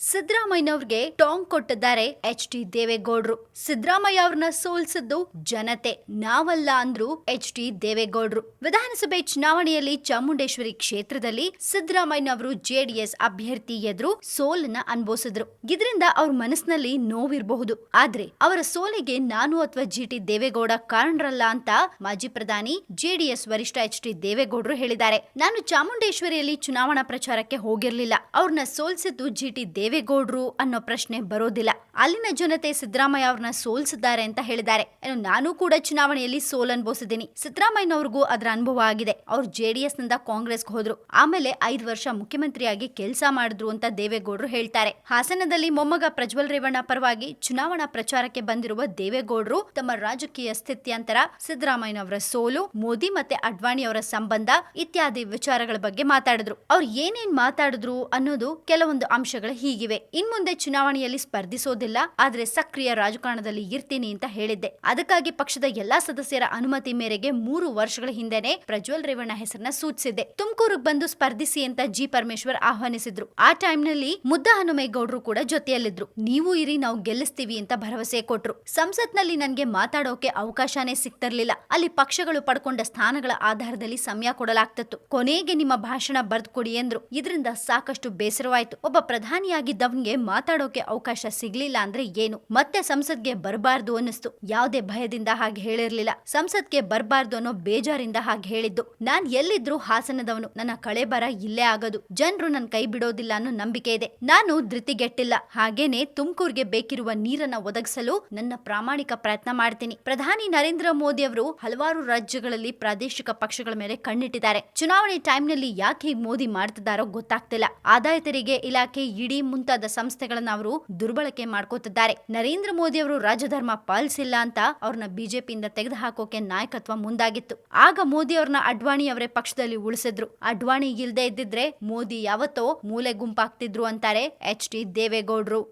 ಸಿದ್ದರಾಮಯ್ಯನವ್ರಿಗೆ ಟಾಂಗ್ ಕೊಟ್ಟಿದ್ದಾರೆ H D ದೇವೇಗೌಡ್ರು. Siddaramaiah ಅವ್ರನ್ನ ಸೋಲ್ಸಿದ್ದು ಜನತೆ, ನಾವಲ್ಲ ಅಂದ್ರು ಎಚ್ ಡಿ ದೇವೇಗೌಡ್ರು. ವಿಧಾನಸಭೆ ಚುನಾವಣೆಯಲ್ಲಿ ಚಾಮುಂಡೇಶ್ವರಿ ಕ್ಷೇತ್ರದಲ್ಲಿ ಸಿದ್ದರಾಮಯ್ಯನವರು ಜೆಡಿಎಸ್ ಅಭ್ಯರ್ಥಿ ಎದುರು ಸೋಲನ್ನ ಅನುಭವಿಸಿದ್ರು. ಇದರಿಂದ ಅವ್ರ ಮನಸ್ಸಿನಲ್ಲಿ ನೋವಿರಬಹುದು. ಆದ್ರೆ ಅವರ ಸೋಲಿಗೆ ನಾನು ಅಥವಾ ಜಿ ಟಿ ದೇವೇಗೌಡ ಕಾರಣರಲ್ಲ ಅಂತ ಮಾಜಿ ಪ್ರಧಾನಿ ಜೆಡಿಎಸ್ ವರಿಷ್ಠ ಎಚ್ ಡಿ ದೇವೇಗೌಡರು ಹೇಳಿದ್ದಾರೆ. ನಾನು ಚಾಮುಂಡೇಶ್ವರಿಯಲ್ಲಿ ಚುನಾವಣಾ ಪ್ರಚಾರಕ್ಕೆ ಹೋಗಿರ್ಲಿಲ್ಲ. ಅವ್ರನ್ನ ಸೋಲ್ಸಿದ್ದು ಜಿ ಟಿ ದೇವೇಗೌಡರು ಅನ್ನೋ ಪ್ರಶ್ನೆ ಬರೋದಿಲ್ಲ. ಅಲ್ಲಿನ ಜನತೆ ಸಿದ್ದರಾಮಯ್ಯ ಅವ್ರನ್ನ ಸೋಲ್ಸಿದ್ದಾರೆ ಅಂತ ಹೇಳಿದ್ದಾರೆ. ನಾನು ಕೂಡ ಚುನಾವಣೆಯಲ್ಲಿ ಸೋಲ್ ಅನುಭವಿಸಿದ್ದೀನಿ. ಸಿದ್ದರಾಮಯ್ಯನವ್ರಿಗೂ ಅದರ ಅನುಭವ ಆಗಿದೆ. ಅವ್ರು ಜೆಡಿಎಸ್ನಿಂದ ಕಾಂಗ್ರೆಸ್ಗೆ ಹೋದ್ರು. ಆಮೇಲೆ ಐದು ವರ್ಷ ಮುಖ್ಯಮಂತ್ರಿಯಾಗಿ ಕೆಲಸ ಮಾಡಿದ್ರು ಅಂತ ದೇವೇಗೌಡರು ಹೇಳ್ತಾರೆ. ಹಾಸನದಲ್ಲಿ ಮೊಮ್ಮಗ ಪ್ರಜ್ವಲ್ ರೇವಣ್ಣ ಪರವಾಗಿ ಚುನಾವಣಾ ಪ್ರಚಾರಕ್ಕೆ ಬಂದಿರುವ ದೇವೇಗೌಡರು ತಮ್ಮ ರಾಜಕೀಯ ಸ್ಥಿತ್ಯಂತರ ಸಿದ್ದರಾಮಯ್ಯನವರ ಸೋಲು, ಮೋದಿ ಮತ್ತೆ ಅಡ್ವಾಣಿ ಅವರ ಸಂಬಂಧ ಇತ್ಯಾದಿ ವಿಚಾರಗಳ ಬಗ್ಗೆ ಮಾತಾಡಿದ್ರು. ಅವ್ರು ಏನೇನ್ ಮಾತಾಡಿದ್ರು ಅನ್ನೋದು ಕೆಲವೊಂದು ಅಂಶಗಳು ಹೀಗಿವೆ. ಇನ್ಮುಂದೆ ಚುನಾವಣೆಯಲ್ಲಿ ಸ್ಪರ್ಧಿಸೋದಿಲ್ಲ, ಆದ್ರೆ ಸಕ್ರಿಯ ರಾಜಕಾರಣದಲ್ಲಿ ಇರ್ತೀನಿ ಅಂತ ಹೇಳಿದ್ದೆ. ಅದಕ್ಕಾಗಿ ಪಕ್ಷದ ಎಲ್ಲಾ ಸದಸ್ಯರ ಅನುಮತಿ ಮೇರೆಗೆ ಮೂರು ವರ್ಷಗಳ ಹಿಂದೆನೆ ಪ್ರಜ್ವಲ್ ರೇವಣ್ಣ ಹೆಸರನ್ನ ಸೂಚಿಸಿದ್ದೆ. ತುಮಕೂರಿಗೆ ಬಂದು ಸ್ಪರ್ಧಿಸಿ ಅಂತ ಜಿ ಪರಮೇಶ್ವರ್ ಆಹ್ವಾನಿಸಿದ್ರು. ಆ ಟೈಮ್ನಲ್ಲಿ ಮುದ್ದ ಹನುಮೇಗೌಡರು ಕೂಡ ಜೊತೆಯಲ್ಲಿದ್ರು. ನೀವು ಇರಿ, ನಾವು ಗೆಲ್ಲಿಸ್ತೀವಿ ಅಂತ ಭರವಸೆ ಕೊಟ್ರು. ಸಂಸತ್ನಲ್ಲಿ ನನ್ಗೆ ಮಾತಾಡೋಕೆ ಅವಕಾಶನೇ ಸಿಗ್ತಿರ್ಲಿಲ್ಲ. ಅಲ್ಲಿ ಪಕ್ಷಗಳು ಪಡ್ಕೊಂಡ ಸ್ಥಾನಗಳ ಆಧಾರದಲ್ಲಿ ಸಮಯ ಕೊಡಲಾಗ್ತಿತ್ತು. ಕೊನೆಗೆ ನಿಮ್ಮ ಭಾಷಣ ಬರ್ದ್ ಕೊಡಿ ಎಂದ್ರು. ಇದರಿಂದ ಸಾಕಷ್ಟು ಬೇಸರವಾಯ್ತು. ಒಬ್ಬ ಪ್ರಧಾನಿಯಾಗಿದ್ದವನ್ಗೆ ಮಾತಾಡೋಕೆ ಅವಕಾಶ ಸಿಗ್ಲಿಲ್ಲ ಅಂದ್ರೆ ಏನು? ಮತ್ತೆ ಸಂಸತ್ಗೆ ಬರಬಾರ್ದು ಅನ್ನಿಸ್ತು. ಯಾವುದೇ ಭಯದಿಂದ ಹಾಗೆ ಹೇಳಿರ್ಲಿಲ್ಲ. ಸಂಸತ್ಗೆ ಬರಬಾರ್ದು ಅನ್ನೋ ಬೇಜಾರಿಂದ ಹಾಗೆ ಹೇಳಿದ್ದು. ನಾನ್ ಎಲ್ಲಿದ್ರು ಹಾಸನದವನು. ನನ್ನ ಕಳೆ ಬರ ಇಲ್ಲೇ ಆಗೋದು. ಜನರು ನನ್ನ ಕೈ ಬಿಡೋದಿಲ್ಲ ಅನ್ನೋ ನಂಬಿಕೆ ಇದೆ. ನಾನು ಧೃತಿಗೆಟ್ಟಿಲ್ಲ. ಹಾಗೇನೆ ತುಮಕೂರ್ಗೆ ಬೇಕಿರುವ ನೀರನ್ನ ಒದಗಿಸಲು ನನ್ನ ಪ್ರಾಮಾಣಿಕ ಪ್ರಯತ್ನ ಮಾಡ್ತೀನಿ. ಪ್ರಧಾನಿ ನರೇಂದ್ರ ಮೋದಿ ಅವರು ಹಲವಾರು ರಾಜ್ಯಗಳಲ್ಲಿ ಪ್ರಾದೇಶಿಕ ಪಕ್ಷಗಳ ಮೇಲೆ ಕಣ್ಣಿಟ್ಟಿದ್ದಾರೆ. ಚುನಾವಣೆ ಟೈಮ್ನಲ್ಲಿ ಯಾಕೆ ಮೋದಿ ಮಾಡ್ತಿದ್ದಾರೋ ಗೊತ್ತಾಗ್ತಿಲ್ಲ. ಆದಾಯ ತೆರಿಗೆ ಇಲಾಖೆ, ಇಡಿ ಮುಂತಾದ ಸಂಸ್ಥೆಗಳನ್ನ ಅವರು ದುರ್ಬಳಕೆ ಮಾಡ್ಕೋತಿದ್ದಾರೆ. ನರೇಂದ್ರ ಮೋದಿ ಅವರು ರಾಜಧರ್ಮ ಪಾಲಿಸಿಲ್ಲ ಅಂತ ಅವ್ರನ್ನ ಬಿಜೆಪಿಯಿಂದ ತೆಗೆದು ಹಾಕೋಕೆ ನಾಯಕತ್ವ ಮುಂದಾಗಿತ್ತು. ಆಗ ಮೋದಿ ಅವ್ರನ್ನ ಅಡ್ವಾಣಿ ಅವರೇ ಪಕ್ಷದಲ್ಲಿ ಉಳಿಸಿದ್ರು. ಅಡ್ವಾಣಿ ಇಲ್ದೇ ಇದ್ದಿದ್ರೆ ಮೋದಿ ಯಾವತ್ತೋ ಮೂಲೆ ಗುಂಪಾಗ್ತಿದ್ರು ಅಂತಾರೆ ಎಚ್ ಡಿ ದೇವೇಗೌಡ್ರು.